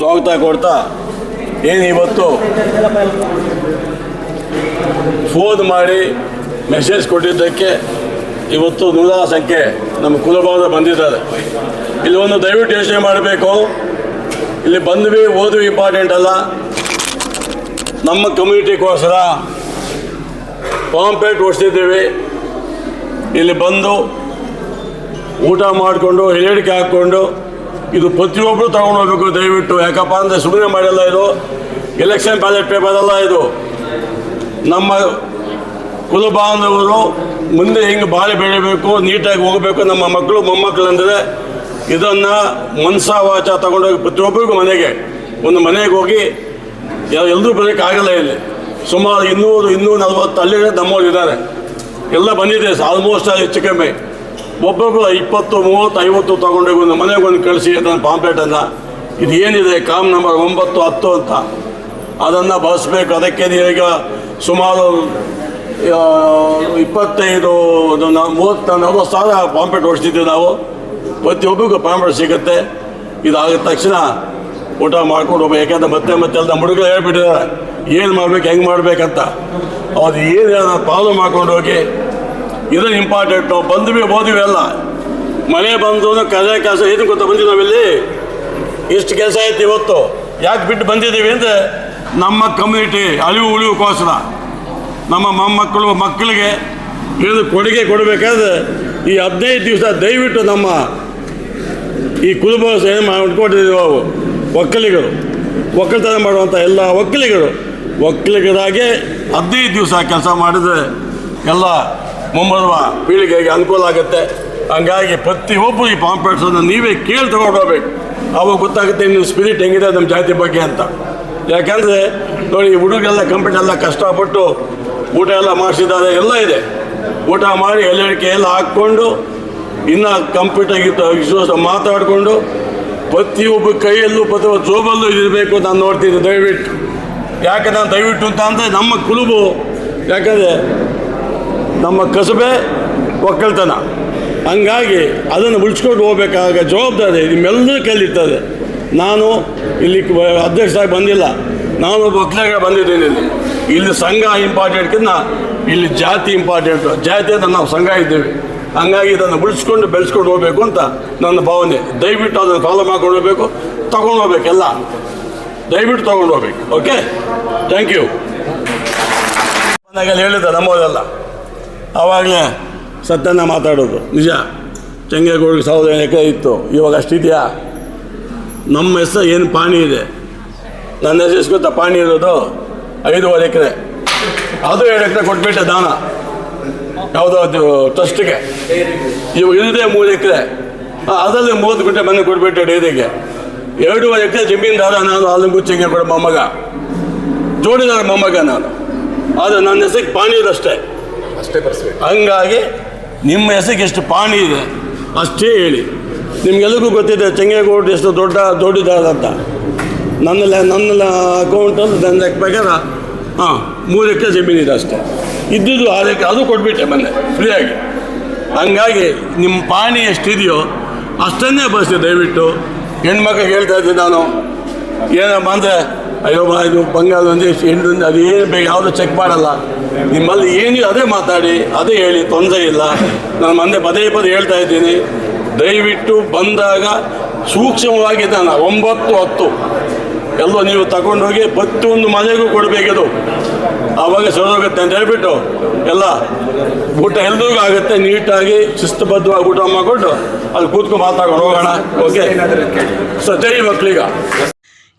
ಸ್ವಾಗತ ಕೊಡ್ತಾ. ಏನು ಇವತ್ತು? ಫೋನ್ ಮಾಡಿ ಮೆಸೇಜ್ ಕೊಟ್ಟಿದ್ದಕ್ಕೆ ಇವತ್ತು ನೂರಾರು ಸಂಖ್ಯೆ ನಮ್ಮ ಕುಲಭಾವದ ಬಂದಿದ್ದಾರೆ. ಇಲ್ಲಿ ಒಂದು ದಯವಿಟ್ಟು ಯೋಚನೆ ಮಾಡಬೇಕು. ಇಲ್ಲಿ ಬಂದ್ವಿ, ಓದ್ವಿ ಇಂಪಾರ್ಟೆಂಟ್ ಅಲ್ಲ. ನಮ್ಮ ಕಮ್ಯುನಿಟಿಗೋಸ್ಕರ ಪಾಂಪೇಟ್ ಓಡಿಸ್ತಿದ್ದೀವಿ. ಇಲ್ಲಿ ಬಂದು ಊಟ ಮಾಡಿಕೊಂಡು, ಹೇಳಿಕೆ ಹಾಕ್ಕೊಂಡು ಇದು ಪ್ರತಿಯೊಬ್ಬರು ತಗೊಂಡು ಹೋಗ್ಬೇಕು ದಯವಿಟ್ಟು. ಯಾಕಪ್ಪ ಅಂದರೆ ಸುಮ್ಮನೆ ಮಾಡಲ್ಲ ಇದು. ಎಲೆಕ್ಷನ್ ಬ್ಯಾಲೆಟ್ ಪೇಪರ್ ಅಲ್ಲ ಇದು. ನಮ್ಮ ಕುಲಬಾಂಧವರು ಮುಂದೆ ಹಿಂಗೆ ಬಾಳೆ ಬೆಳಿಬೇಕು, ನೀಟಾಗಿ ಹೋಗಬೇಕು ನಮ್ಮ ಮಕ್ಕಳು ಮೊಮ್ಮಕ್ಕಳು ಅಂದರೆ ಇದನ್ನು ಮನ್ಸಾವಾಚ ವಾಚ ತಗೊಂಡೋಗಿ ಪ್ರತಿಯೊಬ್ಬರಿಗೂ ಮನೆಗೆ. ಒಂದು ಮನೆಗೆ ಹೋಗಿ ಎಲ್ಲರೂ ಬರೋಕ್ಕಾಗಲ್ಲ ಇಲ್ಲಿ. ಸುಮಾರು ಇನ್ನೂರು ಇನ್ನೂರು ನಲ್ವತ್ತು ಹಳ್ಳಿಗಳು ನಮ್ಮವ್ರು ಇದ್ದಾರೆ ಎಲ್ಲ ಬಂದಿದೆ ಆಲ್ಮೋಸ್ಟ್ ಹೆಚ್ಚು ಕಮ್ಮಿ. ಒಬ್ಬೊಬ್ಬರು ಇಪ್ಪತ್ತು, ಮೂವತ್ತು, ಐವತ್ತು ತಗೊಂಡೋಗಿ ಒಂದು ಮನೆಗೆ ಒಂದು ಕಳಿಸಿ ಅದನ್ನು ಪಾಂಪ್ಲೆಟನ್ನು ಇದು ಏನಿದೆ ಕಾಮ್ ನಂಬರ್ ಒಂಬತ್ತು, ಹತ್ತು ಅಂತ. ಅದನ್ನು ಬಳಸಬೇಕು. ಅದಕ್ಕೆ ಈಗ ಸುಮಾರು ಇಪ್ಪತ್ತೈದು ಮೂವತ್ತು, ನಲ್ವತ್ತು ಸಾವಿರ ಪಾಂಪ್ಲೆಟ್ ಓಡಿಸ್ತಿದ್ದೀವಿ ನಾವು. ಪ್ರತಿಯೊಬ್ಬರಿಗೂ ಪಾಂಪ್ಲೆಟ್ ಸಿಗುತ್ತೆ. ಇದಾದ ತಕ್ಷಣ ಊಟ ಮಾಡ್ಕೊಂಡು ಹೋಗ್ಬೇಕು. ಯಾಕೆಂದ್ರೆ ಮತ್ತೆ ಮತ್ತೆ ಎಲ್ಲ ಹುಡುಗರು ಹೇಳ್ಬಿಟ್ಟಿದ್ದಾರೆ. ಏನು ಮಾಡ್ಬೇಕು, ಹೆಂಗೆ ಮಾಡಬೇಕಂತ. ಅದು ಏನು ಫಾಲೋ ಮಾಡ್ಕೊಂಡು ಹೋಗಿ ಇದನ್ನು ಇಂಪಾರ್ಟೆಂಟು ಬಂದ್ವಿ ಹೋದ್ವಿ ಎಲ್ಲ. ಮಳೆ ಬಂದು ಕಲೆ ಕೆಲಸ ಏನು ಗೊತ್ತಾ ಬಂದ್ವಿ ನಾವಿಲ್ಲಿ. ಇಷ್ಟು ಕೆಲಸ ಆಯ್ತು ಇವತ್ತು. ಯಾಕೆ ಬಿಟ್ಟು ಬಂದಿದ್ದೀವಿ ಅಂದರೆ ನಮ್ಮ ಕಮ್ಯುನಿಟಿ ಅಳಿವು ಉಳಿವುಕೋಸ್ಕರ ನಮ್ಮ ಮೊಮ್ಮಕ್ಕಳು, ಮಕ್ಕಳಿಗೆ ಇದು ಕೊಡುಗೆ ಕೊಡಬೇಕಾದ್ರೆ ಈ ಹದಿನೈದು ದಿವಸ ದಯವಿಟ್ಟು ನಮ್ಮ ಈ ಕುಲುಬ ಏನು ಮಾಡ್ಕೊಂಡಿದ್ದೀವಿ ಅವು ಒಕ್ಕಲಿಗರು. ಒಕ್ಕಲತನ ಮಾಡುವಂಥ ಎಲ್ಲ ಒಕ್ಕಲಿಗರು. ಒಕ್ಕಲಿಗರಾಗೆ ಹದಿನೈದು ದಿವಸ ಕೆಲಸ ಮಾಡಿದರೆ ಎಲ್ಲ ಮುಂಬರುವ ಪೀಳಿಗೆಗೆ ಅನುಕೂಲ ಆಗುತ್ತೆ. ಹಂಗಾಗಿ ಪ್ರತಿಯೊಬ್ಬರು ಈ ಪಾಂಪ್ಲೆಟ್ಸನ್ನು ನೀವೇ ಕೇಳಿ ತಗೊಂಡು ಹೋಗ್ಬೇಕು. ಅವಾಗ ಗೊತ್ತಾಗುತ್ತೆ ನಿಮ್ಮ ಸ್ಪಿರಿಟ್ ಹೆಂಗಿದೆ, ನಮ್ಮ ಜಾತಿ ಬಗ್ಗೆ ಅಂತ. ಯಾಕಂದರೆ ನೋಡಿ ಹುಡುಗರೆಲ್ಲ ಕಂಪ್ಲೀಟ್ ಎಲ್ಲ ಕಷ್ಟಪಟ್ಟು ಊಟ ಎಲ್ಲ ಮಾಡಿಸಿದ್ದಾರೆ, ಎಲ್ಲ ಇದೆ. ಊಟ ಮಾಡಿ ಎಲೆಡಿಕೆ ಎಲ್ಲ ಹಾಕ್ಕೊಂಡು, ಇನ್ನು ಕಂಪ್ಯೂಟರ್ ವಿಶ್ವಾಸ ಮಾತಾಡಿಕೊಂಡು ಪ್ರತಿಯೊಬ್ಬ ಕೈಯಲ್ಲೂ ಪ್ರತಿಯೊಬ್ಬ ಜೋಬಲ್ಲೂ ಇರಬೇಕು ನಾನು ನೋಡ್ತೀನಿ ದಯವಿಟ್ಟು. ಯಾಕೆ ನಾನು ದಯವಿಟ್ಟು ಅಂತ ಅಂದರೆ ನಮ್ಮ ಕುಲುಬು. ಯಾಕಂದರೆ ನಮ್ಮ ಕಸಬೆ ಒಕ್ಕಲ್ತನ. ಹಂಗಾಗಿ ಅದನ್ನು ಉಳಿಸ್ಕೊಂಡು ಹೋಗ್ಬೇಕಾಗ ಜವಾಬ್ದಾರಿ ನಿಮ್ಮೆಲ್ಲರ ಕೈಲಿರ್ತದೆ. ನಾನು ಇಲ್ಲಿ ಅಧ್ಯಕ್ಷರಾಗಿ ಬಂದಿಲ್ಲ. ನಾನು ಒಕ್ಕಲಿಗ ಬಂದಿದ್ದೀನಿ ಇಲ್ಲಿ. ಇಲ್ಲಿ ಸಂಘ ಇಂಪಾರ್ಟೆಂಟ್ಕಿಂತ ಇಲ್ಲಿ ಜಾತಿ ಇಂಪಾರ್ಟೆಂಟು ಜಾತಿ ಅಂತ ನಾವು ಸಂಘ ಇದ್ದೇವೆ. ಹಂಗಾಗಿ ಇದನ್ನು ಉಳಿಸ್ಕೊಂಡು ಬೆಳೆಸ್ಕೊಂಡು ಹೋಗ್ಬೇಕು ಅಂತ ನನ್ನ ಭಾವನೆ. ದಯವಿಟ್ಟು ಅದನ್ನು ಫಾಲೋ ಮಾಡ್ಕೊಂಡು ಹೋಗ್ಬೇಕು, ತಗೊಂಡು ಹೋಗ್ಬೇಕೆಲ್ಲ ದಯವಿಟ್ಟು ತೊಗೊಂಡು ಹೋಗ್ಬೇಕು. ಓಕೆ ಥ್ಯಾಂಕ್ ಯು ಮನೆಗೆಲ್ಲ ಹೇಳಿದ್ದೆ ನಮ್ಮವರೆಲ್ಲ. ಆವಾಗಲೇ ಸತ್ಯನ ಮಾತಾಡೋದು. ನಿಜ. ಚಂಗೇಗೌಡಿಗೆ ಸಾವಿರದ ಎಕರೆ ಇತ್ತು? ಇವಾಗ ಅಷ್ಟಿದೆಯಾ ನಮ್ಮ ಹೆಸರು ಏನು ಪಾಣಿ ಇದೆ? ನನ್ನ ಹೆಸರು ಗೊತ್ತಾ? ಪಾಣಿ ಇರೋದು? ಐದೂವರೆ ಎಕರೆ. ಅದು ಎರಡು ಎಕರೆ ಕೊಟ್ಬಿಟ್ಟೆ ದಾನ. ಯಾವುದೋ ಅದು ಟ್ರಸ್ಟ್ಗೆ. ಇವಾಗ ಇಲ್ಲದೆ ಮೂರು ಎಕರೆ. ಅದರಲ್ಲಿ ಮೂವತ್ತು ಗುಂಟೆ ಮನೆ ಕೊಟ್ಬಿಟ್ಟೆ ಡೈರಿಗೆ. ಎರಡೂವರೆ ಎಕರೆ ಜಮೀನ್ದಾರ ನಾನು ಅಲ್ಲಿಂಗು ಚೆಂಗೇಗೌಡ ಮೊಮ್ಮಗ. ಜೋಡಿದಾರ ಮೊಮ್ಮಗ ನಾನು. ಆದರೆ ನನ್ನ ಹೆಸರಿಗೆ ಪಾಣಿ ಇರಷ್ಟೇ. ಅಷ್ಟೇ ಬರ್ಸ್ಬೇಕು. ಹಂಗಾಗಿ ನಿಮ್ಮ ಹೆಸರಿಗೆ ಎಷ್ಟು ಪಾಣಿ ಇದೆ, ಅಷ್ಟೇ ಹೇಳಿ. ನಿಮಗೆಲ್ಲರಿಗೂ ಗೊತ್ತಿದೆ ಚೆಂಗೇಗೌಡ ಎಷ್ಟು ದೊಡ್ಡ ದೊಡ್ಡದಾದಂತ ಅಂತ. ನನ್ನ ಅಕೌಂಟ್ ನನ್ನ ನನ್ನ ಲೆಕ್ಕ ಪ್ರಕಾರ, ಹಾಂ, ಮೂರು ಎಕರೆ ಜಮೀನಿದೆ ಅಷ್ಟೇ. ಇದ್ದಿದ್ದು ಎಕರೆ, ಅದು ಕೊಟ್ಬಿಟ್ಟೆ ಮೊನ್ನೆ ಫ್ರೀಯಾಗಿ ಹಂಗಾಗಿ ನಿಮ್ಮ ಪಾಣಿ ಎಷ್ಟಿದೆಯೋ ಅಷ್ಟನ್ನೇ ಬಳಸಿ ದಯವಿಟ್ಟು. ಹೆಣ್ಮಕ್ಳಿಗೆ ಹೇಳ್ತಾ ಇದ್ದೆ ನಾನು. ಏನಪ್ಪ ಅಂದರೆ, ಅಯ್ಯೋ, ಇದು ಬಂಗಾಳ ಒಂದು ಹೆಣ್ಣು ಅದು ಏನು ಬೇಕು, ಯಾವುದು ಚೆಕ್ ಮಾಡಲ್ಲ. ನಿಮ್ಮಲ್ಲಿ ಏನಿಲ್ಲ, ಅದೇ ಮಾತಾಡಿ, ಅದೇ ಹೇಳಿ, ತೊಂದರೆ ಇಲ್ಲ. ನಾನು ಮೊನ್ನೆ ಪದೇ ಪದೇ ಹೇಳ್ತಾ ಇದ್ದೀನಿ. ದಯವಿಟ್ಟು ಬಂದಾಗ ಸೂಕ್ಷ್ಮವಾಗಿ ನಾನು, ಒಂಬತ್ತು ಹತ್ತು. ಎಲ್ಲ ನೀವು ತಗೊಂಡೋಗಿ ಪ್ರತಿಯೊಂದು ಮನೆಗೂ ಕೊಡಬೇಕಿದು. ಆವಾಗ ಸರೋಗುತ್ತೆ ಅಂತ ಹೇಳ್ಬಿಟ್ಟು ಎಲ್ಲ ಊಟ ಎಲ್ರಿಗೂ ಆಗುತ್ತೆ, ನೀಟಾಗಿ, ಶಿಸ್ತುಬದ್ಧವಾಗಿ ಊಟ ಮಾಡಿಕೊಂಡು ಅಲ್ಲಿ ಕೂತ್ಕೊಂಡು ಮಾತಾಡ್ಕೊಂಡು ಹೋಗೋಣ. ಓಕೆ ಸೊ ಜೈ ಮಕ್ಕಳಿಗ.